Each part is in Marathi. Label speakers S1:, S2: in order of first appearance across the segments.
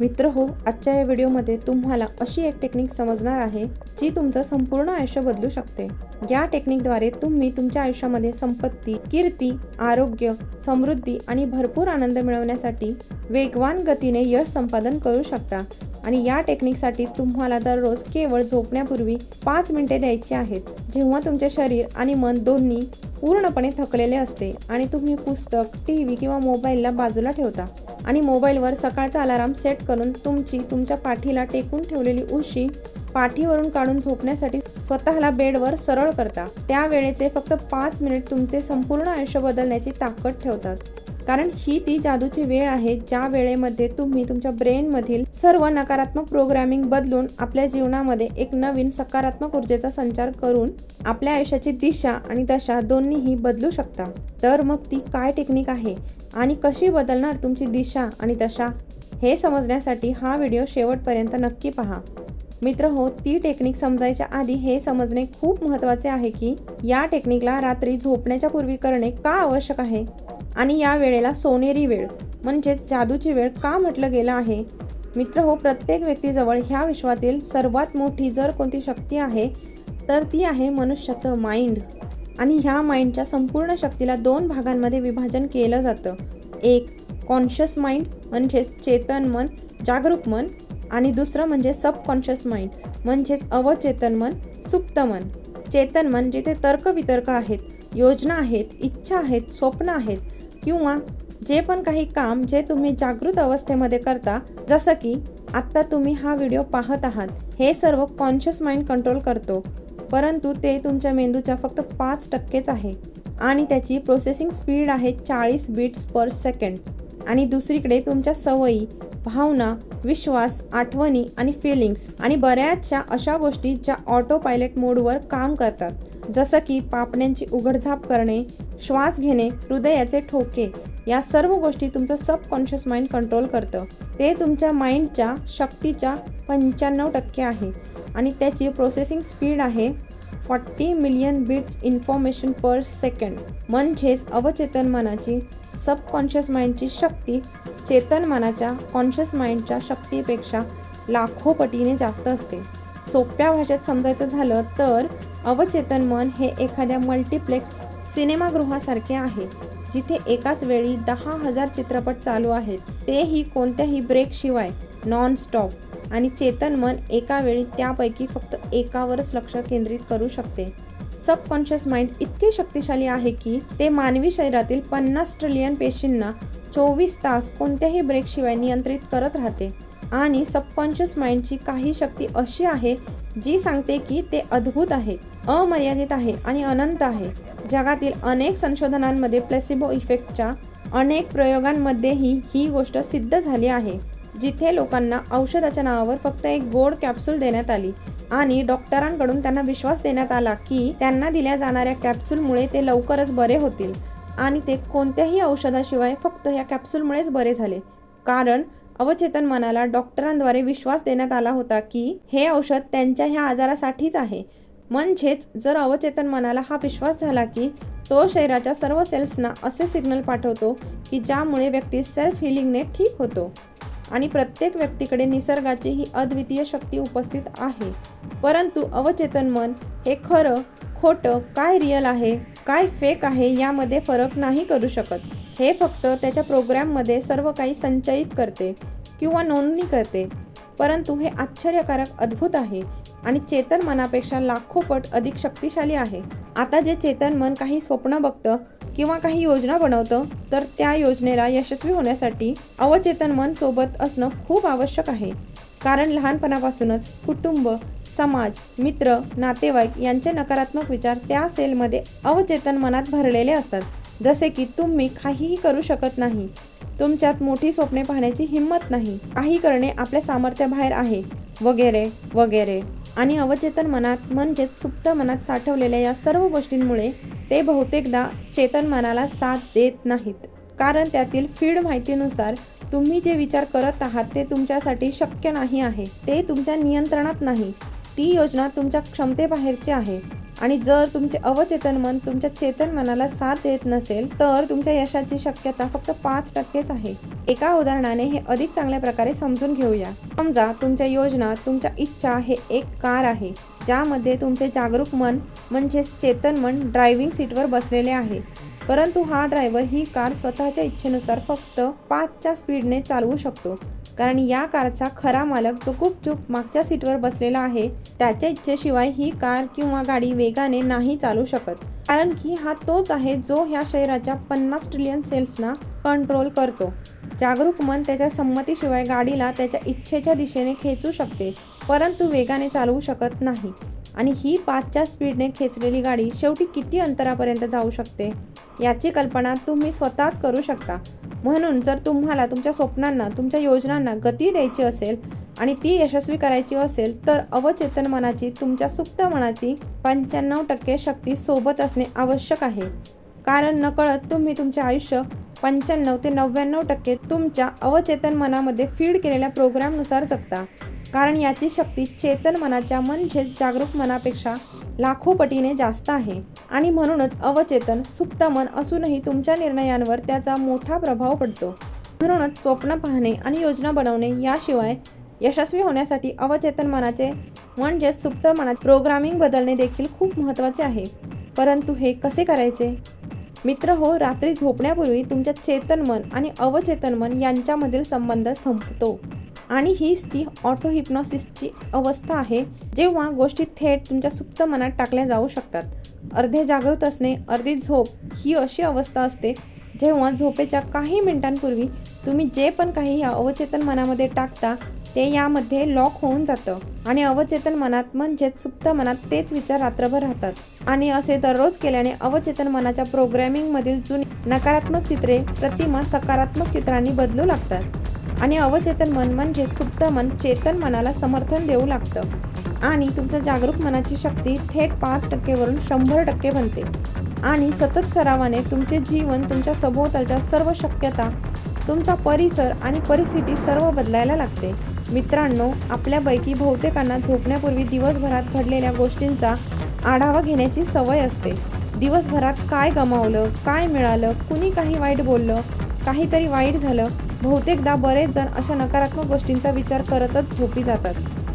S1: मित्र हो आजच्या या व्हिडिओमध्ये तुम्हाला अशी एक टेक्निक समजणार आहे जी तुमचं संपूर्ण आयुष्य बदलू शकते. या टेक्निकद्वारे तुम्ही तुमच्या आयुष्यामध्ये संपत्ती कीर्ती आरोग्य समृद्धी आणि भरपूर आनंद मिळवण्यासाठी वेगवान गतीने यश संपादन करू शकता. आणि या टेक्निकसाठी तुम्हाला दररोज केवळ झोपण्यापूर्वी पाच मिनिटे द्यायची आहेत जेव्हा तुमचे शरीर आणि मन दोन्ही पूर्णपणे थकलेले असते आणि तुम्ही पुस्तक टी व्ही किंवा मोबाईलला बाजूला ठेवता. आणि मोबाईलवर सकाळचा अलाराम सेट करून तुमची तुमच्या पाठीला टेकून ठेवलेली उशी पाठीवरून काढून झोपण्यासाठी स्वतःला बेडवर सरळ करता. त्या वेळेचे फक्त पाच मिनिट तुमचे संपूर्ण आयुष्य बदलण्याची ताकद ठेवतात. कारण ही ती जादूची वेळ आहे ज्या वेळेमध्ये तुम्ही तुमच्या ब्रेनमधील सर्व नकारात्मक प्रोग्रामिंग बदलून आपल्या जीवनामध्ये एक नवीन सकारात्मक ऊर्जेचा संचार करून आपल्या आयुष्याची दिशा आणि दशा दोन्हीही बदलू शकता. तर मग ती काय टेक्निक आहे आणि कशी बदलणार तुमची दिशा आणि दशा हे समजण्यासाठी हा व्हिडिओ शेवटपर्यंत नक्की पहा. मित्र हो ती टेक्निक समजायच्या आधी हे समजणे खूप महत्त्वाचे आहे की या टेक्निकला रात्री झोपण्याच्या पूर्वी करणे का आवश्यक आहे? आणि या वेळेला सोनेरी वेळ म्हणजेच जादूची वेळ का म्हटलं गेलं आहे? मित्र हो प्रत्येक व्यक्तीजवळ ह्या विश्वातील सर्वात मोठी जर कोणती शक्ती आहे तर ती आहे मनुष्याचं माइंड आणि ह्या माइंडच्या संपूर्ण शक्तीला दोन भागांमध्ये विभाजन केलं जातं. एक कॉन्शियस माइंड म्हणजेच चेतन मन जागरूक मन. आणि दुसरं म्हणजे सबकॉन्शियस माइंड म्हणजेच अवचेतन मन सुप्त मन. चेतन मन जिथे तर्कवितर्क आहेत योजना आहेत इच्छा आहेत स्वप्न आहेत किंवा जे पण काही काम जे तुम्ही जागृत अवस्थेमध्ये करता जसं की आत्ता तुम्ही हा व्हिडिओ पाहत आहात हे सर्व कॉन्शियस माइंड कंट्रोल करतो. परंतु ते तुमच्या मेंदूच्या फक्त पाच टक्केच आहे. आणि त्याची प्रोसेसिंग स्पीड आहे चाळीस बीट्स पर सेकंड आणि दुसरीकडे तुमच्या सवयी भावना विश्वास आठवणी आणि फिलिंग्स आणि बऱ्याचशा अशा गोष्टी ज्या ऑटो पायलट मोडवर काम करतात. जसं की पापण्यांची उघडझाप करणे श्वास घेणे हृदयाचे ठोके या सर्व गोष्टी तुमचं सबकॉन्शियस माइंड कंट्रोल करतं. ते तुमच्या माइंडच्या शक्तीच्या पंच्याण्णव टक्के आहे आणि त्याची प्रोसेसिंग स्पीड आहे forty million bits information per second म्हणजेच अवचेतन मनाची सबकॉन्शियस माइंडची शक्ती चेतन मनाच्या कॉन्शियस माइंडच्या शक्तीपेक्षा लाखो पटीने जास्त असते. सोप्या भाषेत समजायचं झालं तर अवचेतन मन हे एखाद्या मल्टिप्लेक्स सिनेमागृहासारखे आहे जिथे एकाच वेळी दहा हजार चित्रपट चालू आहेत. तेही कोणत्याही ब्रेकशिवाय नॉन स्टॉप आणि चेतन मन एका वेळी त्यापैकी फक्त एकावरच लक्ष केंद्रित करू शकते. सबकॉन्शियस माइंड इतके शक्तिशाली आहे की ते मानवी शरीरातील पन्नास ट्रिलियन पेशींना चोवीस तास कोणत्याही ब्रेकशिवाय नियंत्रित करत राहते. आणि सबकॉन्शियस माइंडची काही शक्ती अशी आहे जी सांगते की ते अद्भुत आहे अमर्यादित आहे आणि अनंत आहे. जगातील अनेक संशोधनांमध्ये प्लेसिबो इफेक्टच्या अनेक प्रयोगांमध्येही ही गोष्ट सिद्ध झाली आहे जिथे लोकांना औषधाच्या नावावर फक्त एक गोड कॅप्सूल देण्यात आली. आणि डॉक्टरांकडून त्यांना विश्वास देण्यात आला की त्यांना दिल्या जाणाऱ्या कॅप्सूलमुळे ते लवकरच बरे होतील. आणि ते कोणत्याही औषधाशिवाय फक्त या कॅप्सूलमुळेच बरे झाले. कारण अवचेतन मनाला डॉक्टरांद्वारे विश्वास देण्यात आला होता की हे औषध त्यांच्या ह्या आजारासाठीच आहे. म्हणजेच जर अवचेतन मनाला हा विश्वास झाला की तो शरीराच्या सर्व सेल्सना असे सिग्नल पाठवतो की ज्यामुळे व्यक्ती सेल्फ हिलिंगने ठीक होतो. आणि प्रत्येक व्यक्तीकडे निसर्गाची ही अद्वितीय शक्ती उपस्थित आहे. परंतु अवचेतन मन हे खरं खोटं काय रिअल आहे काय फेक आहे यामध्ये फरक नाही करू शकत. हे फक्त त्याच्या प्रोग्रॅममध्ये सर्व काही संचयित करते किंवा नोंदणी करते. परंतु हे आश्चर्यकारक अद्भुत आहे आणि चेतन मनापेक्षा लाखो पट अधिक शक्तिशाली आहे. आता जे चेतन मन काही स्वप्न बघतं किंवा काही योजना बनवतं तर त्या योजनेला यशस्वी होण्यासाठी अवचेतन मन सोबत असणं खूप आवश्यक आहे. कारण लहानपणापासूनच कुटुंब समाज मित्र नातेवाईक यांचे नकारात्मक विचार त्या सेलमध्ये अवचेतन मनात भरलेले असतात. जसे की तुम्ही काहीही करू शकत नाही. तुमच्यात मोठी स्वप्ने पाहण्याची हिंमत नाही. काही करणे आपल्या सामर्थ्याबाहेर आहे. वगैरे वगैरे. आणि अवचेतन मनात म्हणजेच सुप्त मनात साठवलेल्या या सर्व गोष्टींमुळे ते बहुतेकदा चेतन मनाला साथ देत नाहीत. कारण त्यातील फीड माहितीनुसार तुम्ही जे विचार करत आहात ते तुमच्यासाठी शक्य नाही आहे. ते तुमच्या नियंत्रणात नाही. ती योजना तुमच्या क्षमतेबाहेरची आहे. आणि जर तुमचे अवचेतन मन तुमच्या चेतन मनाला साथ देत नसेल तर तुमच्या यशाची शक्यता फक्त पाच टक्केच आहे. एका उदाहरणाने हे अधिक चांगल्या प्रकारे समजून घेऊया. समजा तुमच्या योजना तुमच्या इच्छा हे एक कार आहे ज्यामध्ये तुमचे जागरूक मन म्हणजेच चेतन मन ड्रायव्हिंग सीटवर बसलेले आहे. परंतु हा ड्रायव्हर ही कार स्वतःच्या इच्छेनुसार फक्त पाचच्या स्पीडने चालवू शकतो. कारण या कारचा खरा मालक जो गुपचूप मागच्या सीटवर बसलेला आहे त्याच्या इच्छेशिवाय ही कार किंवा गाडी वेगाने नाही चालू शकत. कारण की हा तोच आहे जो ह्या शहराच्या पन्नास ट्रिलियन सेल्सना कंट्रोल करतो. जागरूक मन त्याच्या संमतीशिवाय गाडीला त्याच्या इच्छेच्या दिशेने खेचू शकते परंतु वेगाने चालवू शकत नाही. आणि ही पाचच्या स्पीडने खेचलेली गाडी शेवटी किती अंतरापर्यंत जाऊ शकते याची कल्पना तुम्ही स्वतःच करू शकता. म्हणून जर तुम्हाला तुमच्या स्वप्नांना तुमच्या योजनांना गती द्यायची असेल आणि ती यशस्वी करायची असेल तर अवचेतन मनाची तुमच्या सुप्त मनाची पंच्याण्णव टक्के शक्ती सोबत असणे आवश्यक आहे. कारण नकळत तुम्ही तुमचे आयुष्य पंच्याण्णव ते नव्याण्णव टक्के तुमच्या अवचेतन मनामध्ये फीड केलेल्या प्रोग्रामनुसार जगता. कारण याची शक्ती चेतन मनाच्या म्हणजेच जागरूक मनापेक्षा लाखो पटीने जास्त आहे. आणि म्हणूनच अवचेतन सुप्त मन असूनही तुमच्या निर्णयांवर त्याचा मोठा प्रभाव पडतो. म्हणूनच स्वप्न पाहणे आणि योजना बनवणे याशिवाय यशस्वी होण्यासाठी अवचेतन मनाचे म्हणजेच सुप्त मनात प्रोग्रामिंग बदलणे देखील खूप महत्त्वाचे आहे. परंतु हे कसे करायचे? मित्र हो रात्री झोपण्यापूर्वी तुमच्या चेतन मन आणि अवचेतन मन यांच्यामधील संबंध संपतो. आणि हीच ती ऑटो हिप्नॉसिसची अवस्था आहे जेव्हा गोष्टी थेट तुमच्या सुप्त मनात टाकल्या जाऊ शकतात. अर्धे जागृत असणे अर्धी झोप ही अशी अवस्था असते जेव्हा झोपेच्या काही मिनिटांपूर्वी तुम्ही जे पण काही या अवचेतन मनामध्ये टाकता ते यामध्ये लॉक होऊन जातं. आणि अवचेतन मनात म्हणजेच सुप्त मनात तेच विचार रात्रभर राहतात. आणि असे दररोज केल्याने अवचेतन मनाच्या प्रोग्रॅमिंगमधील जुनी नकारात्मक चित्रे प्रतिमा सकारात्मक चित्रांनी बदलू लागतात. आणि अवचेतन मन म्हणजे सुप्त मन चेतन मनाला समर्थन देऊ लागतं. आणि तुमच्या जागरूक मनाची शक्ती थेट पाच टक्केवरून शंभर टक्के बनते. आणि सतत सरावाने तुमचे जीवन तुमच्या सभोवतालच्या सर्व शक्यता तुमचा परिसर आणि परिस्थिती सर्व बदलायला लागते. मित्रांनो आपल्यापैकी बहुतेकांना झोपण्यापूर्वी दिवसभरात घडलेल्या गोष्टींचा आढावा घेण्याची सवय असते. दिवसभरात काय गमावलं काय मिळालं कुणी काही वाईट बोललं काहीतरी वाईट झालं बहुतेकदा बरेच जण अशा नकारात्मक गोष्टींचा विचार करतच झोपी जातात.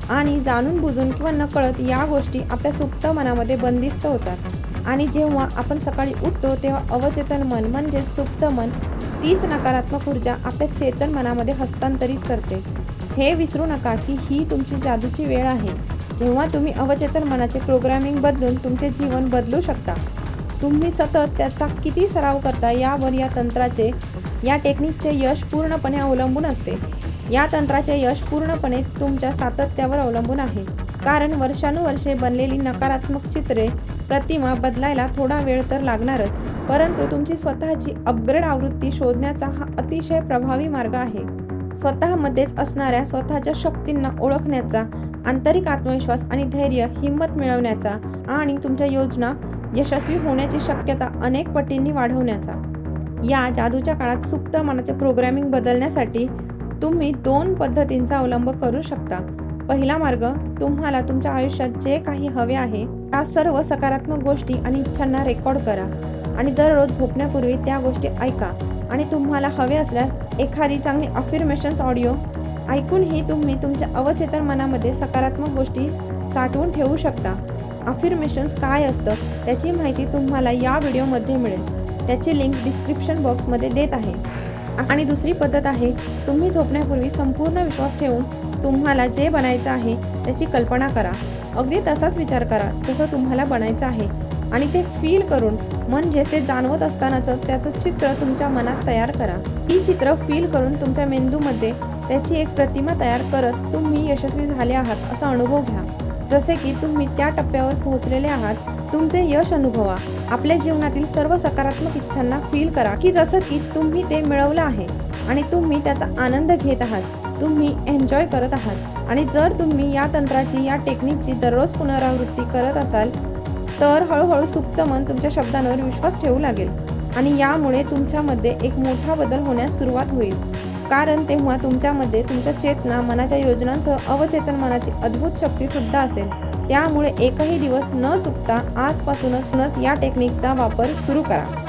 S1: आणि जाणून बुजून किंवा नकळत या गोष्टी आपल्या सुप्त मनामध्ये बंदिस्त होतात. आणि जेव्हा आपण सकाळी उठतो तेव्हा अवचेतन मन म्हणजेच सुप्त मन तीच नकारात्मक ऊर्जा आपल्या चेतन मनामध्ये हस्तांतरित करते. हे विसरू नका की ही तुमची जादूची वेळ आहे. जेव्हा तुम्ही अवचेतन मनाचे प्रोग्रामिंग बदलून तुमचे जीवन बदलू शकता. तुम्ही सतत त्याचा किती सराव करता यावर या तंत्राचे या टेक्निकचे यश पूर्णपणे अवलंबून असते. या तंत्राचे यश पूर्णपणे तुमच्या सातत्यावर अवलंबून आहे. कारण वर्षानुवर्षे बनलेली नकारात्मक चित्रे प्रतिमा बदलायला थोडा वेळ तर लागणारच. परंतु तुमची स्वतःची अपग्रेड आवृत्ती शोधण्याचा हा अतिशय प्रभावी मार्ग आहे. स्वतःमध्येच असणाऱ्या स्वतःच्या शक्तींना ओळखण्याचा आंतरिक आत्मविश्वास आणि धैर्य हिंमत मिळवण्याचा आणि तुमच्या योजना यशस्वी होण्याची शक्यता अनेक पटींनी वाढवण्याचा. या जादूच्या काळात सुप्त मनाचे प्रोग्रॅमिंग बदलण्यासाठी तुम्ही दोन पद्धतींचा अवलंब करू शकता. पहिला मार्ग तुम्हाला तुमच्या आयुष्यात जे काही हवे आहे त्या सर्व सकारात्मक गोष्टी आणि इच्छांना रेकॉर्ड करा. आणि दररोज झोपण्यापूर्वी त्या गोष्टी ऐका. आणि तुम्हाला हवे असल्यास एखादी चांगली अफिर्मेशन्स ऑडिओ ऐकूनही तुम्ही तुमच्या अवचेतन मनामध्ये सकारात्मक गोष्टी साठवून ठेवू शकता. अफिर्मेशन्स काय असतं त्याची माहिती तुम्हाला या व्हिडिओमध्ये मिळेल. त्याची लिंक डिस्क्रिप्शन बॉक्समध्ये देत आहे. आणि दुसरी पद्धत आहे तुम्ही झोपण्यापूर्वी संपूर्ण विश्वास ठेवून तुम्हाला जे बनायचं आहे त्याची कल्पना करा. अगदी तसाच विचार करा जसं तुम्हाला बनायचं आहे. आणि ते फील करून म्हणजेच ते जाणवत असतानाचं त्याचं चित्र तुमच्या मनात तयार करा. ही चित्र फील करून तुमच्या मेंदूमध्ये त्याची एक प्रतिमा तयार करत तुम्ही यशस्वी झाले आहात असा अनुभव घ्या. जसे की तुम्ही त्या टप्प्यावर पोहोचलेले आहात तुमचे यश अनुभवा. आपल्या जीवनातील सर्व सकारात्मक इच्छांना फील करा की जसं की तुम्ही ते मिळवलं आहे आणि तुम्ही त्याचा आनंद घेत आहात तुम्ही एन्जॉय करत आहात. आणि जर तुम्ही या तंत्राची या टेक्निकची दररोज पुनरावृत्ती करत असाल तर हळूहळू सुप्त मन तुमच्या शब्दांवर विश्वास ठेवू लागेल. आणि यामुळे तुमच्यामध्ये एक मोठा बदल होण्यास सुरुवात होईल. कारण तेव्हा तुमच्यामध्ये तुमच्या चेतना मनाच्या योजनांसह अवचेतन मनाची अद्भुत शक्ती सुद्धा असेल. त्यामुळे एकही दिवस न चुकता आजपासूनच या टेक्निकचा वापर सुरू करा.